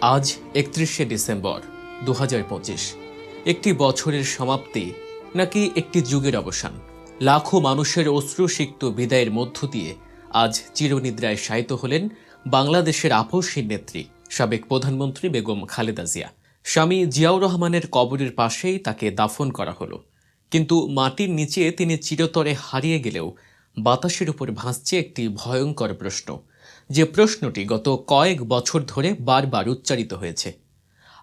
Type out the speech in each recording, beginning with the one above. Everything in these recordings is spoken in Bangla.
আজ একত্রিশে ডিসেম্বর দু হাজার পঁচিশ। একটি বছরের সমাপ্তি নাকি একটি যুগের অবসান? লাখো মানুষের অশ্রুসিক্ত বিদায়ের মধ্য দিয়ে আজ চিরনিদ্রায় শায়িত হলেন বাংলাদেশের আপসহীন নেত্রী, সাবেক প্রধানমন্ত্রী বেগম খালেদা জিয়া। স্বামী জিয়াউর রহমানের কবরের পাশেই তাকে দাফন করা হলো। কিন্তু মাটির নিচে তিনি চিরতরে হারিয়ে গেলেও বাতাসের উপর ভাসছে একটি ভয়ঙ্কর প্রশ্ন। যে প্রশ্নটি গত কয়েক বছর ধরে বারবার উচ্চারিত হয়েছে।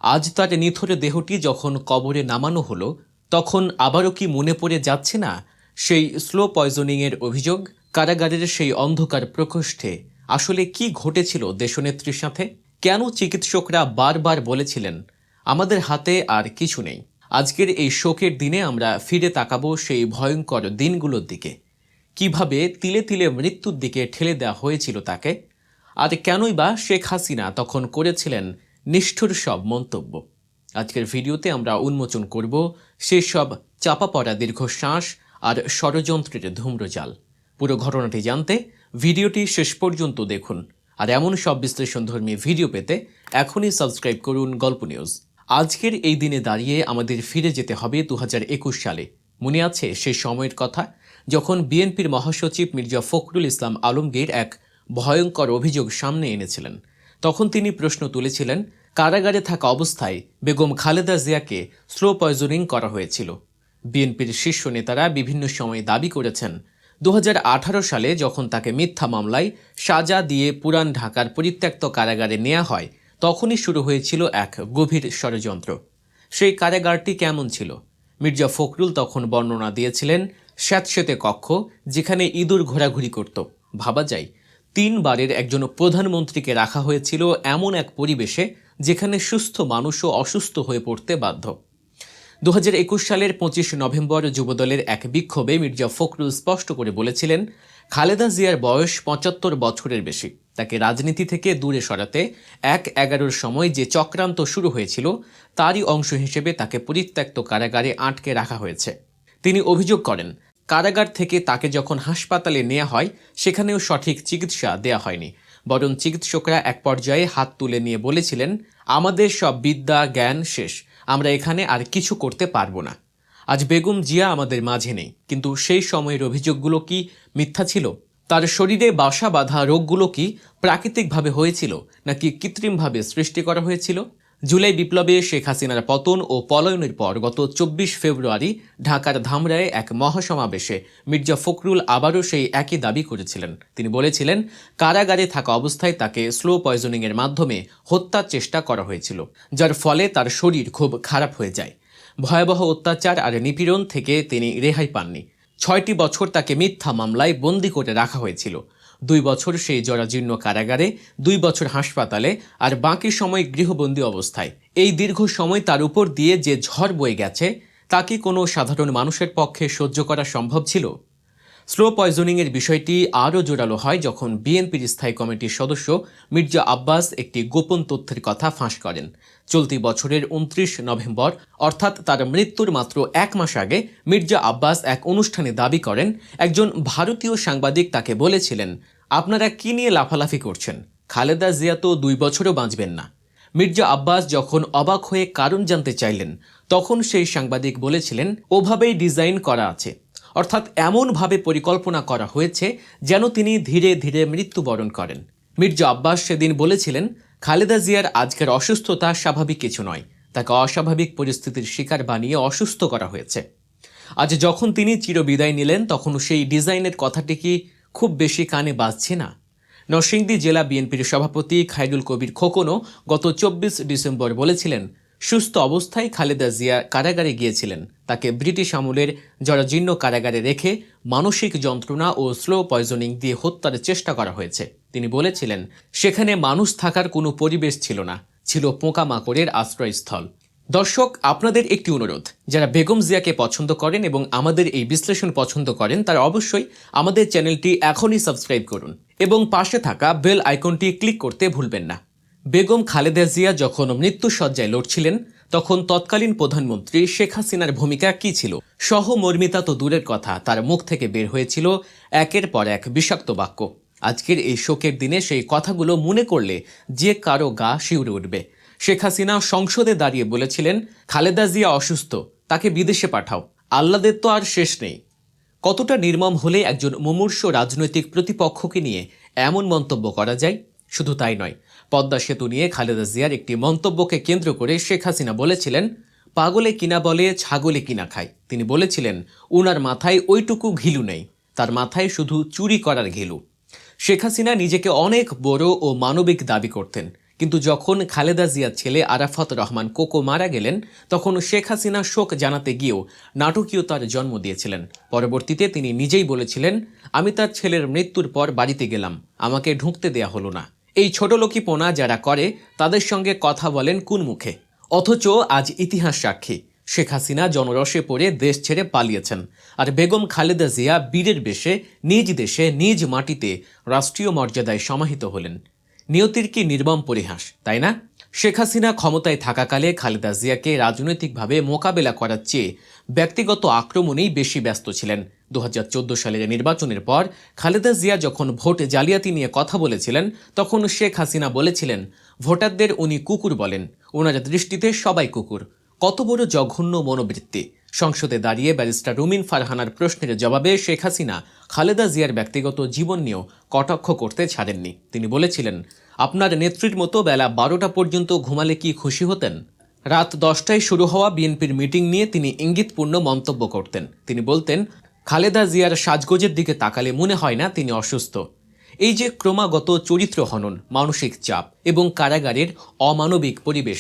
আজ তার নিথর দেহটি যখন কবরে নামানো হলো, তখন আবারও কি মনে পড়ে যাচ্ছে না সেই স্লো পয়জনিংয়ের অভিযোগ? কারাগারের সেই অন্ধকার প্রকোষ্ঠে আসলে কি ঘটেছিল দেশনেত্রীর সাথে? কেন চিকিৎসকরা বারবার বলেছিলেন, আমাদের হাতে আর কিছু নেই। আজকের এই শোকের দিনে আমরা ফিরে তাকাবো সেই ভয়ঙ্কর দিনগুলোর দিকে। কীভাবে তিলে তিলে মৃত্যুর দিকে ঠেলে দেওয়া হয়েছিল তাকে? আর কেনই বা শেখ হাসিনা তখন করেছিলেন নিষ্ঠুর সব মন্তব্য? আজকের ভিডিওতে আমরা উন্মোচন করব সেই সব চাপা পড়া দীর্ঘশ্বাস আর ষড়যন্ত্রের ধূম্রজাল। পুরো ঘটনাটি জানতে ভিডিওটি শেষ পর্যন্ত দেখুন। আর এমন সব বিশ্লেষণধর্মী ভিডিও পেতে এখনই সাবস্ক্রাইব করুন গল্প নিউজ। আজকের এই দিনে দাঁড়িয়ে আমাদের ফিরে যেতে হবে দু হাজার একুশ সালে। মনে আছে সেই সময়ের কথা? যখন বিএনপির মহাসচিব মির্জা ফখরুল ইসলাম আলমগীর এক ভয়ঙ্কর অভিযোগ সামনে এনেছিলেন, তখন তিনি প্রশ্ন তুলেছিলেন, কারাগারে থাকা অবস্থায় বেগম খালেদা জিয়াকে স্লো পয়জনিং করা হয়েছিল। বিএনপির শীর্ষ নেতারা বিভিন্ন সময় দাবি করেছেন, দু হাজার আঠারো সালে যখন তাকে মিথ্যা মামলায় সাজা দিয়ে পুরান ঢাকার পরিত্যক্ত কারাগারে নেওয়া হয়, তখনই শুরু হয়েছিল এক গভীর ষড়যন্ত্র। সেই কারাগারটি কেমন ছিল? মির্জা ফখরুল তখন বর্ণনা দিয়েছিলেন স্যাঁতস্যাঁতে কক্ষ, যেখানে ইঁদুর ঘোরাঘুরি করত। ভাবা যায়, তিনবারের একজন প্রধানমন্ত্রীকে রাখা হয়েছিল এমন এক পরিবেশে যেখানে সুস্থ মানুষও অসুস্থ হয়ে পড়তে বাধ্য। দু হাজার একুশ সালের পঁচিশ নভেম্বর যুবদলের এক বিক্ষোভে মির্জা ফখরুল স্পষ্ট করে বলেছিলেন, খালেদা জিয়ার বয়স পঁচাত্তর বছরের বেশি। তাকে রাজনীতি থেকে দূরে সরাতে এক এগারোর সময় যে চক্রান্ত শুরু হয়েছিল, তারই অংশ হিসেবে তাকে পরিত্যক্ত কারাগারে আটকে রাখা হয়েছে। তিনি অভিযোগ করেন, কারাগার থেকে তাকে যখন হাসপাতালে নেওয়া হয়, সেখানেও সঠিক চিকিৎসা দেয়া হয়নি। বরং চিকিৎসকরা এক পর্যায়ে হাত তুলে নিয়ে বলেছিলেন, আমাদের সব বিদ্যা জ্ঞান শেষ, আমরা এখানে আর কিছু করতে পারব না। আজ বেগম জিয়া আমাদের মাঝে নেই, কিন্তু সেই সময়ের অভিযোগগুলো কি মিথ্যা ছিল? তার শরীরে বাসা বাঁধা রোগগুলো কি প্রাকৃতিকভাবে হয়েছিল, নাকি কৃত্রিমভাবে সৃষ্টি করা হয়েছিল? জুলাই বিপ্লবে শেখ হাসিনার পতন ও পলায়নের পর গত চব্বিশ ফেব্রুয়ারি ঢাকার ধামরায় এক মহাসমাবেশে মির্জা ফখরুল আবারও সেই একই দাবি করেছিলেন। তিনি বলেছিলেন, কারাগারে থাকা অবস্থায় তাকে স্লো পয়জনিংয়ের মাধ্যমে হত্যার চেষ্টা করা হয়েছিল, যার ফলে তার শরীর খুব খারাপ হয়ে যায়। ভয়াবহ অত্যাচার আর নিপীড়ন থেকে তিনি রেহাই পাননি। ছয়টি বছর তাকে মিথ্যা মামলায় বন্দি করে রাখা হয়েছিল। দুই বছর সেই জরাজীর্ণ কারাগারে, দুই বছর হাসপাতালে আর বাকি সময় গৃহবন্দী অবস্থায়। এই দীর্ঘ সময় তার উপর দিয়ে যে ঝড় বয়ে গেছে, তা কি কোনো সাধারণ মানুষের পক্ষে সহ্য করা সম্ভব ছিল? স্লো পয়জনিংয়ের বিষয়টি আরও জোরালো হয় যখন বিএনপির স্থায়ী কমিটির সদস্য মির্জা আব্বাস একটি গোপন তথ্যের কথা ফাঁস করেন। চলতি বছরের উনত্রিশ নভেম্বর, অর্থাৎ তার মৃত্যুর মাত্র এক মাস আগে, মির্জা আব্বাস এক অনুষ্ঠানে দাবি করেন, একজন ভারতীয় সাংবাদিক তাকে বলেছিলেন আপনারা কি নিয়ে লাফালাফি করছেন? খালেদা জিয়া তো দুই বছরও বাঁচবেন না। মির্জা আব্বাস যখন অবাক হয়ে কারণ জানতে চাইলেন, তখন সেই সাংবাদিক বলেছিলেন, ওভাবেই ডিজাইন করা আছে। অর্থাৎ এমনভাবে পরিকল্পনা করা হয়েছে যেন তিনি ধীরে ধীরে মৃত্যুবরণ করেন। মির্জা আব্বাস সেদিন বলেছিলেন, খালেদা জিয়ার আজকের অসুস্থতা স্বাভাবিক কিছু নয়। তাকে অস্বাভাবিক পরিস্থিতির শিকার বানিয়ে অসুস্থ করা হয়েছে। আজ যখন তিনি চিরবিদায় নিলেন, তখন সেই ডিজাইনের কথাটি কি খুব বেশি কানে বাজছে না। নরসিংদী জেলা বিএনপির সভাপতি খায়রুল কবির খোকনও গত চব্বিশ ডিসেম্বর বলেছিলেন, সুস্থ অবস্থায় খালেদা জিয়া কারাগারে গিয়েছিলেন। তাকে ব্রিটিশ আমলের জরাজীর্ণ কারাগারে রেখে মানসিক যন্ত্রণা ও স্লো পয়জনিং দিয়ে হত্যার চেষ্টা করা হয়েছে। তিনি বলেছিলেন, সেখানে মানুষ থাকার কোনো পরিবেশ ছিল না। ছিল পোকামাকড়ের আশ্রয়স্থল। দর্শক, আপনাদের একটি অনুরোধ। যারা বেগম জিয়াকে পছন্দ করেন এবং আমাদের এই বিশ্লেষণ পছন্দ করেন, তারা অবশ্যই আমাদের চ্যানেলটি এখনই সাবস্ক্রাইব করুন এবং পাশে থাকা বেল আইকনটি ক্লিক করতে ভুলবেন না। বেগম খালেদা জিয়া যখন মৃত্যুসজ্জায় লড়ছিলেন, তখন তৎকালীন প্রধানমন্ত্রী শেখ হাসিনার ভূমিকা কি ছিল? সহমর্মিতা তো দূরের কথা, তার মুখ থেকে বের হয়েছিল একের পর এক বিষাক্ত বাক্য। আজকের এই শোকের দিনে সেই কথাগুলো মনে করলে যে কারও গা শিউরে উঠবে। শেখ হাসিনা সংসদে দাঁড়িয়ে বলেছিলেন, খালেদা জিয়া অসুস্থ, তাকে বিদেশে পাঠাও। আল্লাদের তো আর শেষ নেই। কতটা নির্মম হলে একজন মুমূর্ষ রাজনৈতিক প্রতিপক্ষকে নিয়ে এমন মন্তব্য করা যায়? শুধু তাই নয়, পদ্মা সেতু নিয়ে খালেদা জিয়ার একটি মন্তব্যকে কেন্দ্র করে শেখ হাসিনা বলেছিলেন, পাগলে কিনা বলে, ছাগলে কিনা খায়। তিনি বলেছিলেন, উনার মাথায় ওইটুকু ঘিলু নেই, তার মাথায় শুধু চুরি করার ঘিলু। শেখ হাসিনা নিজেকে অনেক বড় ও মানবিক দাবি করতেন কিন্তু যখন খালেদা জিয়ার ছেলে আরাফাত রহমান কোকো মারা গেলেন, তখন শেখ হাসিনা শোক জানাতে গিয়েও নাটকীয়তার জন্ম দিয়েছিলেন। পরবর্তীতে তিনি নিজেই বলেছিলেন, আমি তার ছেলের মৃত্যুর পর বাড়িতে গেলাম, আমাকে ঢুকতে দেয়া হলো না। এই ছোটলোকিপোনা যারা করে, তাদের সঙ্গে কথা বলেন কোন মুখে? অথচ আজ ইতিহাস সাক্ষী, শেখ হাসিনা জনরসে পড়ে দেশ ছেড়ে পালিয়েছেন, আর বেগম খালেদা জিয়া বীরের বেশে নিজ দেশে, নিজ মাটিতে রাষ্ট্রীয় মর্যাদায় সমাহিত হলেন। নিয়তির কি নির্মম পরিহাস, তাই না? শেখ হাসিনা ক্ষমতায় থাকাকালে খালেদা জিয়াকে রাজনৈতিকভাবে মোকাবেলা করার চেয়ে ব্যক্তিগত আক্রমণেই বেশি ব্যস্ত ছিলেন। দু হাজার চোদ্দ সালের নির্বাচনের পর খালেদা জিয়া যখন ভোট জালিয়াতি নিয়ে কথা বলেছিলেন, তখন শেখ হাসিনা বলেছিলেন, ভোটারদের উনি কুকুর বলেন ওনার দৃষ্টিতে সবাই কুকুর। কত বড় জঘন্য মনোবৃত্তি। সংসদে দাঁড়িয়ে ব্যারিস্টার রুমিন ফারহানার প্রশ্নের জবাবে শেখ হাসিনা, খালেদা জিয়ার ব্যক্তিগত জীবন নিয়েও কটাক্ষ করতে ছাড়েননি। তিনি বলেছিলেন, আপনার নেত্রীর মতো বেলা বারোটা পর্যন্ত ঘুমালে কি খুশি হতেন? রাত দশটায় শুরু হওয়া বিএনপির মিটিং নিয়ে তিনি ইঙ্গিতপূর্ণ মন্তব্য করতেন। তিনি বলতেন, খালেদা জিয়ার সাজগোজের দিকে তাকালে মনে হয় না তিনি অসুস্থ। এই যে ক্রমাগত চরিত্র হনন, মানসিক চাপ এবং কারাগারের অমানবিক পরিবেশ,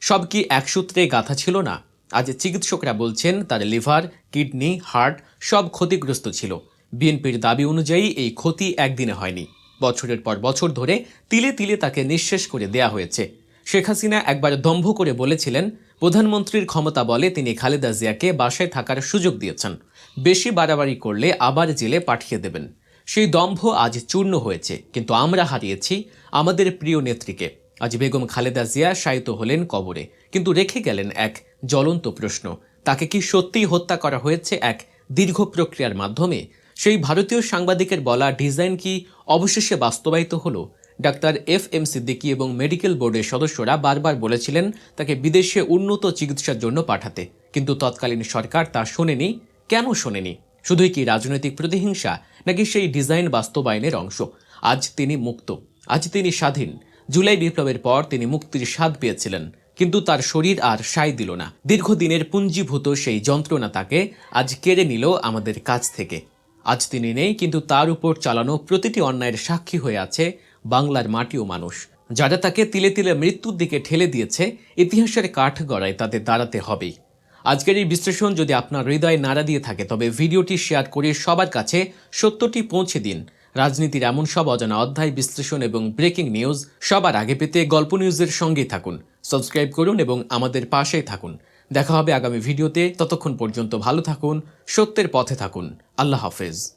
সব কি এক সূত্রে গাথা ছিল না? আজ চিকিৎসকরা বলছেন তার লিভার, কিডনি, হার্ট সব ক্ষতিগ্রস্ত ছিল। বিএনপির দাবি অনুযায়ী এই ক্ষতি একদিনে হয়নি। বছরের পর বছর ধরে তিলে তিলে তাকে নিঃশেষ করে দেয়া হয়েছে। শেখ হাসিনা একবার দম্ভ করে বলেছিলেন, প্রধানমন্ত্রীর ক্ষমতা বলে তিনি খালেদা জিয়াকে বাসায় থাকার সুযোগ দিয়েছেন। বেশি বাড়াবাড়ি করলে আবার জেলে পাঠিয়ে দেবেন। সেই দম্ভ আজ চূর্ণ হয়েছে, কিন্তু আমরা হারিয়েছি আমাদের প্রিয় নেত্রীকে। আজ বেগম খালেদা জিয়া শায়িত হলেন কবরে। কিন্তু রেখে গেলেন এক জ্বলন্ত প্রশ্ন। তাকে কি সত্যিই হত্যা করা হয়েছে এক দীর্ঘ প্রক্রিয়ার মাধ্যমে? সেই ভারতীয় সাংবাদিকের বলা ডিজাইন কি অবশেষে বাস্তবায়িত হলো? ডাক্তার এফ এম সিদ্দিকি এবং মেডিকেল বোর্ডের সদস্যরা বারবার বলেছিলেন তাকে বিদেশে উন্নত চিকিৎসার জন্য পাঠাতে। কিন্তু তৎকালীন সরকার তা শোনেনি। কেন শোনেনি? শুধুই কি রাজনৈতিক প্রতিহিংসা, নাকি সেই ডিজাইন বাস্তবায়নের অংশ? আজ তিনি মুক্ত। আজ তিনি স্বাধীন। জুলাই বিপ্লবের পর তিনি মুক্তির স্বাদ পেয়েছিলেন। কিন্তু তার শরীর আর সায় দিল না। দীর্ঘদিনের পুঞ্জীভূত সেই যন্ত্রণা তাকে আজ কেড়ে নিল আমাদের কাছ থেকে। আজ তিনি নেই, কিন্তু তার উপর চালানো প্রতিটি অন্যায়ের সাক্ষী হয়ে আছে বাংলার মাটি ও মানুষ। যারা তাকে তিলে তিলে মৃত্যুর দিকে ঠেলে দিয়েছে, ইতিহাসের কাঠ গড়ায় তাদের দাঁড়াতে হবেই। আজকের এই বিশ্লেষণ যদি আপনার হৃদয়ে নাড়া দিয়ে থাকে, তবে ভিডিওটি শেয়ার করে সবার কাছে সত্যটি পৌঁছে দিন। রাজনীতির এমন সব অজানা অধ্যায়, বিশ্লেষণ এবং ব্রেকিং নিউজ সবার আগে পেতে গল্প নিউজের সঙ্গেই থাকুন। সাবস্ক্রাইব করুন এবং আমাদের পাশেই থাকুন। দেখা হবে আগামী ভিডিওতে। ততক্ষণ পর্যন্ত ভালো থাকুন, সত্যের পথে থাকুন। আল্লাহ হাফেজ।